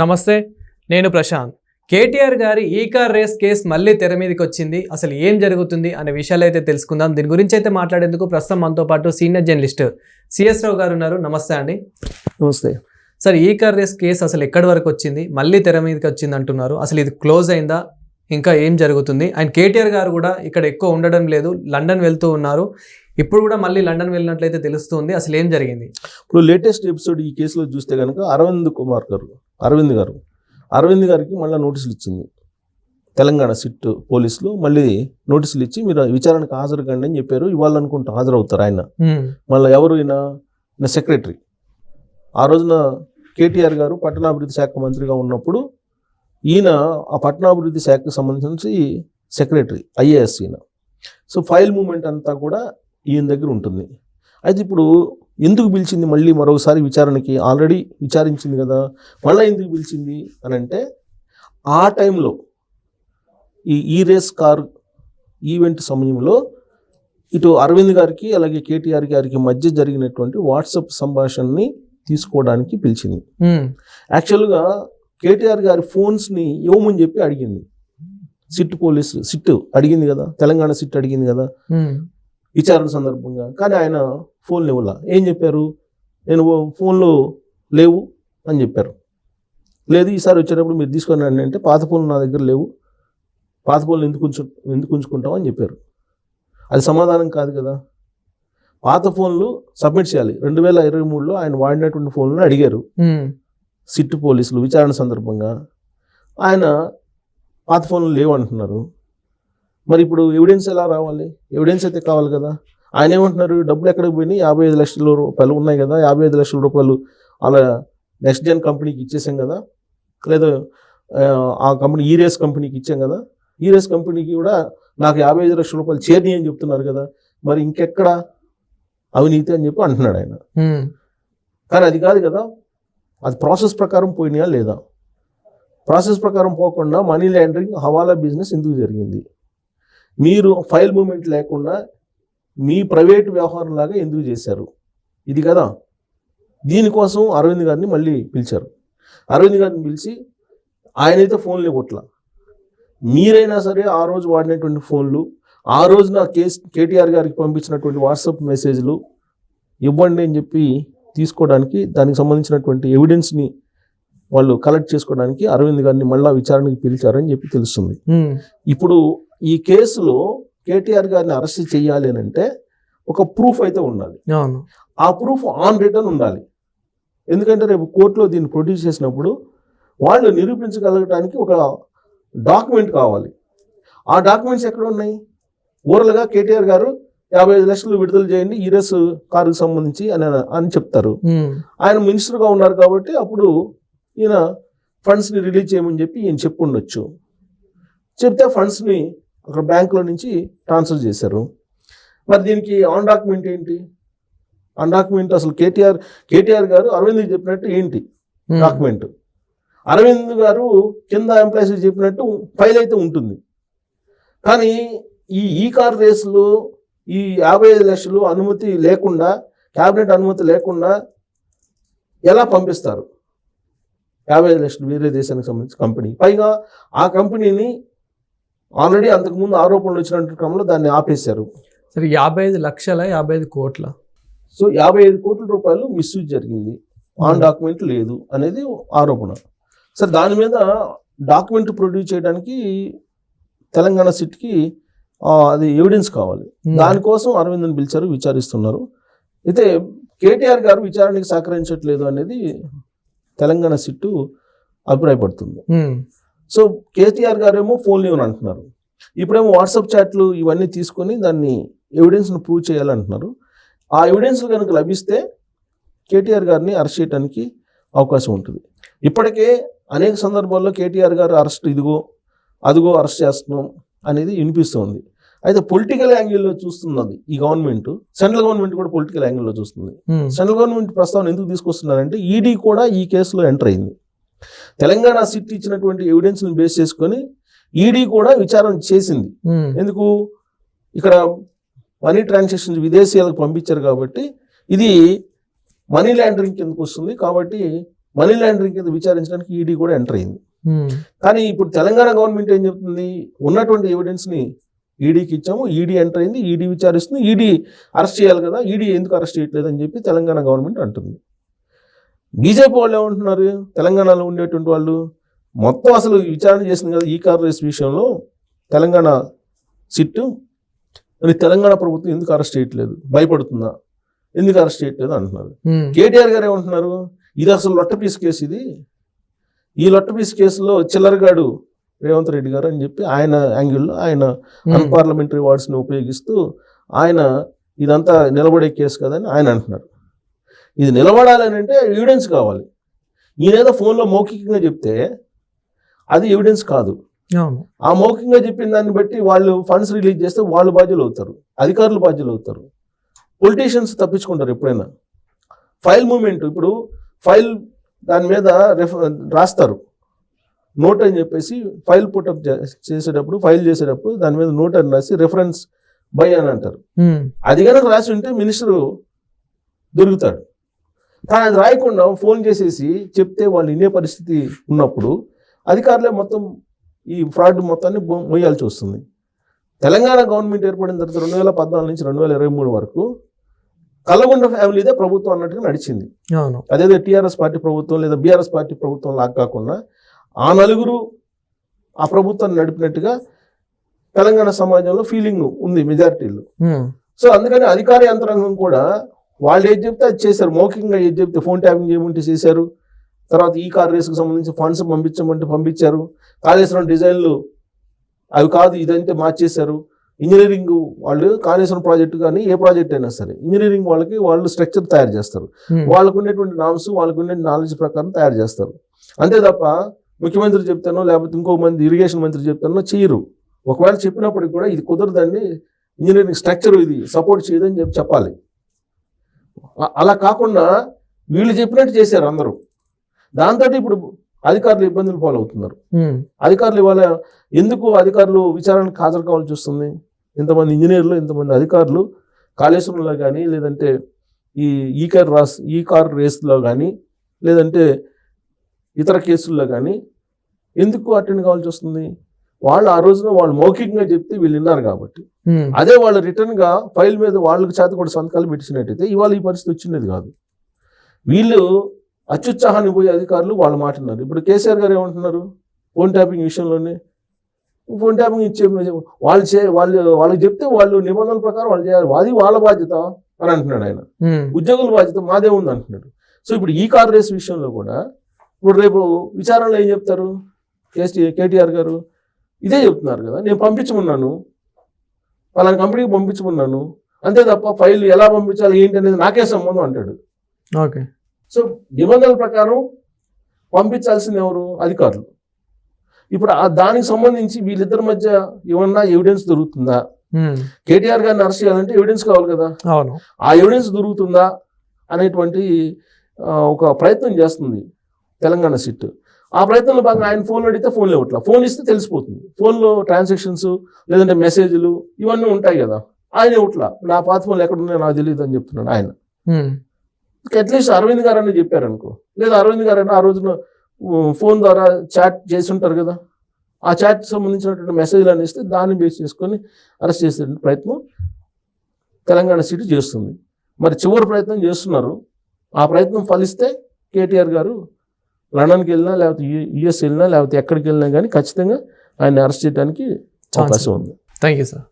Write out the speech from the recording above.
నమస్తే నేను ప్రశాంత్. కేటీఆర్ గారి ఈ కార్ రేస్ కేసు మళ్ళీ తెర మీదకి వచ్చింది అసలు ఏం జరుగుతుంది అనే విషయాలు అయితే తెలుసుకుందాం. దీని గురించి అయితే మాట్లాడేందుకు ప్రస్తుతం మనతో పాటు సీనియర్ జర్నలిస్ట్ సిఎస్ రావు గారు ఉన్నారు. నమస్తే అండి. నమస్తే. సార్ ఈ కార్ రేస్ కేసు అసలు ఎక్కడి వరకు వచ్చింది? మళ్ళీ తెర మీదకి వచ్చింది అంటున్నారు. అసలు ఇది క్లోజ్ అయిందా? ఇంకా ఏం జరుగుతుంది? అండ్ కేటీఆర్ గారు కూడా ఇక్కడ ఎక్కువ ఉండడం లేదు. లండన్ వెళ్తూ ఉన్నారు. ఇప్పుడు కూడా మళ్ళీ లండన్ వెళ్ళినట్లయితే తెలుస్తుంది అసలు ఏం జరిగింది? ఇప్పుడు లేటెస్ట్ ఎపిసోడ్ ఈ కేసులో చూస్తే కనుక అరవింద్ కుమార్ గారు అరవింద్ గారు అరవింద్ గారికి మళ్ళీ నోటీసులు ఇచ్చింది. తెలంగాణ సిట్ పోలీసులు మళ్ళీ నోటీసులు ఇచ్చి మీరు విచారణకు హాజరు కండి అని చెప్పారు ఇవాళ అనుకుంటా హాజరవుతారు ఆయన. మళ్ళీ ఎవరు ఈయన? ఈయన సెక్రటరీ. ఆ రోజున కేటీఆర్ గారు పట్టణాభివృద్ధి శాఖ మంత్రిగా ఉన్నప్పుడు ఈయన ఆ పట్టణాభివృద్ధి శాఖకు సంబంధించి సెక్రటరీ ఐఏఎస్ ఈయన. సో ఫైల్ మూమెంట్ అంతా కూడా ఈయన దగ్గర ఉంటుంది. అయితే ఇప్పుడు ఎందుకు పిలిచింది మళ్ళీ మరొకసారి విచారణకి? ఆల్రెడీ విచారించింది కదా. మళ్ళీ ఎందుకు పిలిచింది అని అంటే ఆ టైంలో ఈ ఈ రేస్ కార్ ఈవెంట్ సమయంలో ఇటు అరవింద్ గారికి అలాగే కేటీఆర్ గారికి మధ్య జరిగినటువంటి వాట్సాప్ సంభాషణని తీసుకోవడానికి పిలిచింది. యాక్చువల్గా కేటీఆర్ గారి ఫోన్స్ని ఇవ్వమని చెప్పి అడిగింది. సిట్ పోలీస్ సిట్ అడిగింది కదా. తెలంగాణ సిట్ అడిగింది కదా. విచారణ సందర్భంగా. కానీ ఆయన ఫోన్లు ఇవ్వాల ఏం చెప్పారు? నేను ఫోన్లు లేవు అని చెప్పారు. లేదు ఈసారి వచ్చేటప్పుడు మీరు తీసుకొని రండి అంటే పాత ఫోన్లు నా దగ్గర లేవు. పాత ఫోన్లు ఎందుకు ఉంచు ఎందుకు ఉంచుకుంటాం అని చెప్పారు. అది సమాధానం కాదు కదా. పాత ఫోన్లు సబ్మిట్ చేయాలి. రెండు వేల ఇరవై మూడులో ఆయన వాడినటువంటి ఫోన్లను అడిగారు. సిట్ పోలీసులు విచారణ సందర్భంగా. ఆయన పాత ఫోన్లు లేవు అంటున్నారు. మరి ఇప్పుడు ఎవిడెన్స్ ఎలా రావాలి? ఎవిడెన్స్ అయితే కావాలి కదా. ఆయన ఏమంటున్నారు? డబ్బులు ఎక్కడికి పోయినాయి? యాభై ఐదు లక్షల రూపాయలు ఉన్నాయి కదా. యాభై ఐదు లక్షల రూపాయలు అలా నెక్స్ట్ జెన్ కంపెనీకి ఇచ్చేసాం కదా. లేదా ఆ, కంపెనీ ఈరేస్ కంపెనీకి ఇచ్చాం కదా. ఈరేస్ కంపెనీకి కూడా నాకు యాభై ఐదు లక్షల రూపాయలు చేరినాయి అని చెప్తున్నారు కదా. మరి ఇంకెక్కడ? అవినీతి అని చెప్పి అంటున్నాడు ఆయన. కానీ అది కాదు కదా. అది ప్రాసెస్ ప్రకారం పోయినాయా లేదా? ప్రాసెస్ ప్రకారం పోకుండా మనీ లాండరింగ్ హవాలా బిజినెస్ ఎందుకు జరిగింది? మీరు ఫైల్ మూమెంట్ లేకుండా మీ ప్రైవేట్ వ్యవహారం లాగా ఎందుకు చేశారు? ఇది కదా. దీనికోసం అరవింద్ గారిని మళ్ళీ పిలిచారు. అరవింద్ గారిని పిలిచి ఆయనైతే ఫోన్లు కొట్ల. మీరైనా సరే ఆ రోజు వాడినటువంటి ఫోన్లు ఆ రోజున కేస్ కేటీఆర్ గారికి పంపించినటువంటి వాట్సాప్ మెసేజ్లు ఇవ్వండి అని చెప్పి తీసుకోవడానికి దానికి సంబంధించినటువంటి ఎవిడెన్స్ని వాళ్ళు కలెక్ట్ చేసుకోవడానికి అరవింద్ గారిని మళ్ళా విచారణకి పిలిచారని చెప్పి తెలుస్తుంది. ఇప్పుడు ఈ కేసులో కేటీఆర్ గారిని అరెస్ట్ చేయాలి అని అంటే ఒక ప్రూఫ్ అయితే ఉండాలి. ఆ ప్రూఫ్ ఆన్ రిటర్న్ ఉండాలి. ఎందుకంటే రేపు కోర్టులో దీన్ని ప్రొడ్యూస్ చేసినప్పుడు వాళ్ళు నిరూపించగలగడానికి ఒక డాక్యుమెంట్ కావాలి. ఆ డాక్యుమెంట్స్ ఎక్కడ ఉన్నాయి? ఓరల్గా కేటీఆర్ గారు యాభై ఐదు లక్షలు విడుదల చేయండి ఈరస్ కారుకు సంబంధించి అని అని చెప్తారు. ఆయన మినిస్టర్గా ఉన్నారు కాబట్టి అప్పుడు ఈయన ఫండ్స్ని రిలీజ్ చేయమని చెప్పి ఈయన చెప్పుండొచ్చు. చెప్తే ఫండ్స్ని అక్కడ బ్యాంకులో నుంచి ట్రాన్స్ఫర్ చేశారు. మరి దీనికి ఆన్ డాక్యుమెంట్ ఏంటి? ఆన్ డాక్యుమెంట్ అసలు కేటీఆర్ కేటీఆర్ గారు అరవింద్ చెప్పినట్టు ఏంటి. డాక్యుమెంట్ అరవింద్ గారు కింద ఎంప్లాయీస్ చెప్పినట్టు ఫైల్ అయితే ఉంటుంది. కానీ ఈ ఈ కార్ రేసులో ఈ యాభై ఐదు లక్షలు అనుమతి లేకుండా క్యాబినెట్ అనుమతి లేకుండా ఎలా పంపిస్తారు? యాభై ఐదు లక్షలు వేరే దేశానికి సంబంధించిన కంపెనీ. పైగా ఆ కంపెనీని ఆల్రెడీ అంతకుముందు ఆరోపణలు వచ్చినట్టు క్రమంలో దాన్ని ఆపేశారు. సరే యాభై ఐదు లక్షల యాభై ఐదు కోట్ల. సో యాభై ఐదు కోట్ల రూపాయలు మిస్యూజ్ జరిగింది. ఆన్ డాక్యుమెంట్ లేదు అనేది ఆరోపణ. సరే దాని మీద డాక్యుమెంట్ ప్రొడ్యూస్ చేయడానికి తెలంగాణ సిట్కి అది ఎవిడెన్స్ కావాలి. హ్మ్. దానికోసం అరవింద్ని పిలిచారు విచారిస్తున్నారు. అయితే కేటీఆర్ గారు విచారణకి సహకరించట్లేదు అనేది తెలంగాణ సిట్టు అభిప్రాయపడుతుంది. సో కేటీఆర్ గారేమో ఫోన్లు ఇవ్వని అంటున్నారు. ఇప్పుడేమో వాట్సాప్ చాట్లు ఇవన్నీ తీసుకొని దాన్ని ఎవిడెన్స్ను ప్రూవ్ చేయాలంటున్నారు. ఆ ఎవిడెన్స్ కనుక లభిస్తే కేటీఆర్ గారిని అరెస్ట్ చేయడానికి అవకాశం ఉంటుంది. ఇప్పటికే అనేక సందర్భాల్లో కేటీఆర్ గారు అరెస్ట్ ఇదిగో అదిగో అరెస్ట్ చేస్తున్నాం అనేది వినిపిస్తుంది. అయితే పొలిటికల్ యాంగిల్లో చూస్తున్నది ఈ గవర్నమెంట్ సెంట్రల్ గవర్నమెంట్ కూడా పొలిటికల్ యాంగిల్లో చూస్తుంది. సెంట్రల్ గవర్నమెంట్ ప్రస్తావన ఎందుకు తీసుకొస్తున్నారంటే ఈడీ కూడా ఈ కేసులో ఎంటర్ అయింది. తెలంగాణ సిట్ ఇచ్చినటువంటి ఎవిడెన్స్ని బేస్ చేసుకొని ఈడీ కూడా విచారణ చేసింది. హ్మ్. ఎందుకు? ఇక్కడ మనీ ట్రాన్సాక్షన్స్ విదేశీయాలకు పంపించారు కాబట్టి ఇది మనీ లాండరింగ్ కిందకు వస్తుంది కాబట్టి మనీ లాండరింగ్ కింద విచారించడానికి ఈడీ కూడా ఎంటర్ అయింది. ఉమ్, కానీ ఇప్పుడు తెలంగాణ గవర్నమెంట్ ఏం చెప్తుంది? ఉన్నటువంటి ఎవిడెన్స్ని ఈడీకి ఇచ్చాము ఈడీ ఎంటర్ అయింది ఈడీ విచారిస్తుంది ఈడీ అరెస్ట్ చేయాలి కదా ఈడీ ఎందుకు అరెస్ట్ చేయట్లేదు అని చెప్పి తెలంగాణ గవర్నమెంట్ అంటుంది. బీజేపీ వాళ్ళు ఏమంటున్నారు? తెలంగాణలో ఉండేటువంటి వాళ్ళు మొత్తం అసలు విచారణ చేసింది కదా ఈ కార్ రేస్ విషయంలో తెలంగాణ సిట్టు మరి తెలంగాణ ప్రభుత్వం ఎందుకు అరెస్ట్ చేయట్లేదు భయపడుతుందా ఎందుకు అరెస్ట్ చేయట్లేదు అంటున్నారు. కేటీఆర్ గారు ఏమంటున్నారు? ఇది అసలు లొట్టపీస్ కేసు ఇది. ఈ లొట్టపీస్ కేసులో చిల్లరగాడు రేవంత్ రెడ్డి గారు అని చెప్పి ఆయన యాంగిల్లో ఆయన అన్పార్లమెంటరీ వర్డ్స్ని ఉపయోగిస్తూ ఆయన ఇదంతా నిలబడే కేసు కదని ఆయన అంటున్నారు. ఇది నిలబడాలని అంటే ఎవిడెన్స్ కావాలి. ఈయనేదో ఫోన్లో మౌఖికంగా చెప్తే అది ఎవిడెన్స్ కాదు. ఆ మౌఖికంగా చెప్పిన దాన్ని బట్టి వాళ్ళు ఫండ్స్ రిలీజ్ చేస్తే వాళ్ళు బాధ్యులు అవుతారు. అధికారులు బాధ్యులు అవుతారు. పొలిటీషియన్స్ తప్పించుకుంటారు ఎప్పుడైనా. ఫైల్ మూమెంట్ ఇప్పుడు ఫైల్ దాని మీద రాస్తారు. నోట్ అని చెప్పేసి ఫైల్ పుటప్ చేసేటప్పుడు ఫైల్ చేసేటప్పుడు దాని మీద నోట్ అని రాసి రెఫరెన్స్ బై అని అంటారు. అది కనుక రాసి ఉంటే మినిస్టరు దొరుకుతాడు. కానీ అది రాయకుండా ఫోన్ చేసేసి చెప్తే వాళ్ళు వినే పరిస్థితి ఉన్నప్పుడు అధికారులే మొత్తం ఈ ఫ్రాడ్ మొత్తాన్ని మొయ్యాల్సి వస్తుంది. తెలంగాణ గవర్నమెంట్ ఏర్పడిన తర్వాత రెండు వేల పద్నాలుగు నుంచి రెండు వేల ఇరవై మూడు వరకు కల్లగొండ ఫ్యామిలీదే ప్రభుత్వం అన్నట్టుగా నడిచింది. అవును. అదేదో టీఆర్ఎస్ పార్టీ ప్రభుత్వం లేదా బీఆర్ఎస్ పార్టీ ప్రభుత్వం లాగా కాకుండా ఆ నలుగురు ఆ ప్రభుత్వాన్ని నడిపినట్టుగా తెలంగాణ సమాజంలో ఫీలింగ్ ఉంది మెజారిటీలో ఉమ్, సో అందుకని అధికార యంత్రాంగం కూడా వాళ్ళు ఏది చెప్తే అది చేశారు. మౌఖికంగా ఏది చెప్తే ఫోన్ ట్యాపింగ్ చేయమంటే చేశారు. తర్వాత ఈ కార్ రేసుకు సంబంధించి ఫండ్స్ పంపించమంటే పంపించారు. కాళేశ్వరం డిజైన్లు అవి కాదు ఇదంటే మార్చేశారు. ఇంజనీరింగ్ వాళ్ళు కాళేశ్వరం ప్రాజెక్టు కానీ ఏ ప్రాజెక్ట్ అయినా సరే ఇంజనీరింగ్ వాళ్ళకి వాళ్ళు స్ట్రక్చర్ తయారు చేస్తారు. ఉమ్, వాళ్ళకు ఉండేటువంటి నామ్స్ వాళ్ళకు ఉండే నాలెడ్జ్ ప్రకారం తయారు చేస్తారు. అంతే తప్ప ముఖ్యమంత్రి చెప్తానో లేకపోతే ఇంకో మంది ఇరిగేషన్ మంత్రి చెప్తానో చేయరు. ఒకవేళ చెప్పినప్పటికి కూడా ఇది కుదరదండి ఇంజనీరింగ్ స్ట్రక్చర్ ఇది సపోర్ట్ చేయదని చెప్పి చెప్పాలి. అలా కాకుండా వీళ్ళు చెప్పినట్టు చేశారు అందరూ. దాంతో ఇప్పుడు అధికారులు ఇబ్బందులు పాలవుతున్నారు. అధికారులు ఇవాళ ఎందుకు అధికారులు విచారణకు హాజరు కావాల్సి వస్తుంది? ఇంతమంది ఇంజనీర్లు ఇంతమంది అధికారులు కాళేశ్వరంలో కానీ లేదంటే ఈ ఈ కార్ రాస్ ఈ కార్ రేస్లో కానీ లేదంటే ఇతర కేసుల్లో కానీ ఎందుకు అటెండ్ కావాల్సి వస్తుంది? వాళ్ళు ఆ రోజున వాళ్ళు మౌఖికంగా చెప్తే వీళ్ళు విన్నారు కాబట్టి. అదే వాళ్ళు రిటర్న్గా ఫైల్ మీద వాళ్ళకి చేత కూడా సంతకాలు పెట్టినట్టయితే ఇవాళ ఈ పరిస్థితి వచ్చినది కాదు. వీళ్ళు అత్యుత్సాహాన్ని పోయే అధికారులు వాళ్ళు మాట్లాడినారు ఇప్పుడు కేసీఆర్ గారు ఏమంటున్నారు? ఫోన్ ట్యాపింగ్ విషయంలోనే. ఫోన్ ట్యాపింగ్ ఇచ్చే వాళ్ళు చే వాళ్ళు వాళ్ళకి చెప్తే వాళ్ళు నిబంధనల ప్రకారం వాళ్ళు చేయాలి. అది వాళ్ళ బాధ్యత అని అంటున్నాడు ఆయన. ఉద్యోగుల బాధ్యత మాదే ఉంది అంటున్నాడు. సో ఇప్పుడు ఈ కార్ రేస్ విషయంలో కూడా ఇప్పుడు రేపు విచారణలో ఏం చెప్తారు? కేసీ కేటీఆర్ గారు ఇదే చెప్తున్నారు కదా నేను పంపించమన్నాను. పలానా కంపెనీకి పంపించమన్నాను. అంతే తప్ప ఫైల్ ఎలా పంపించాలి ఏంటి అనేది నాకే సంబంధం అంటాడు. ఓకే. సో నిబంధనల ప్రకారం పంపించాల్సింది ఎవరు? అధికారులు. ఇప్పుడు ఆ దానికి సంబంధించి వీళ్ళిద్దరి మధ్య ఏమన్నా ఎవిడెన్స్ దొరుకుతుందా? కేటీఆర్ గారిని అరెస్ట్ చేయాలంటే ఎవిడెన్స్ కావాలి కదా? అవును. ఆ ఎవిడెన్స్ దొరుకుతుందా అనేటువంటి ఒక ప్రయత్నం చేస్తుంది. తెలంగాణ సిట్. ఆ ప్రయత్నంలో భాగంగా ఆయన ఫోన్ అడిగితే ఫోన్ ఇవ్వట్లా. ఫోన్ ఇస్తే తెలిసిపోతుంది. ఫోన్లో ట్రాన్సాక్షన్స్ లేదంటే మెసేజ్లు ఇవన్నీ ఉంటాయి కదా. ఆయన ఇవ్వట్లా. నా పాత ఫోన్లు ఎక్కడ ఉన్నాయో నాకు తెలియదు అని చెప్తున్నాడు ఆయన. అట్లీస్ట్ అరవింద్ గారు అని చెప్పారు అనుకో లేదా అరవింద్ గారు ఆ రోజున ఫోన్ ద్వారా చాట్ చేసి ఉంటారు కదా. ఆ చాట్ సంబంధించినటువంటి మెసేజ్లు అని ఇస్తే దాన్ని బేస్ చేసుకొని అరెస్ట్ చేసే ప్రయత్నం తెలంగాణ సీటు చేస్తుంది. మరి చివరి ప్రయత్నం చేస్తున్నారు. ఆ ప్రయత్నం ఫలిస్తే కేటీఆర్ గారు లండన్కి వెళ్ళినా లేకపోతే యుఎస్ వెళ్ళినా లేకపోతే ఎక్కడికి వెళ్ళినా కానీ ఖచ్చితంగా ఆయన అరెస్ట్ చేయడానికి అవకాశం ఉంది. Thank you sir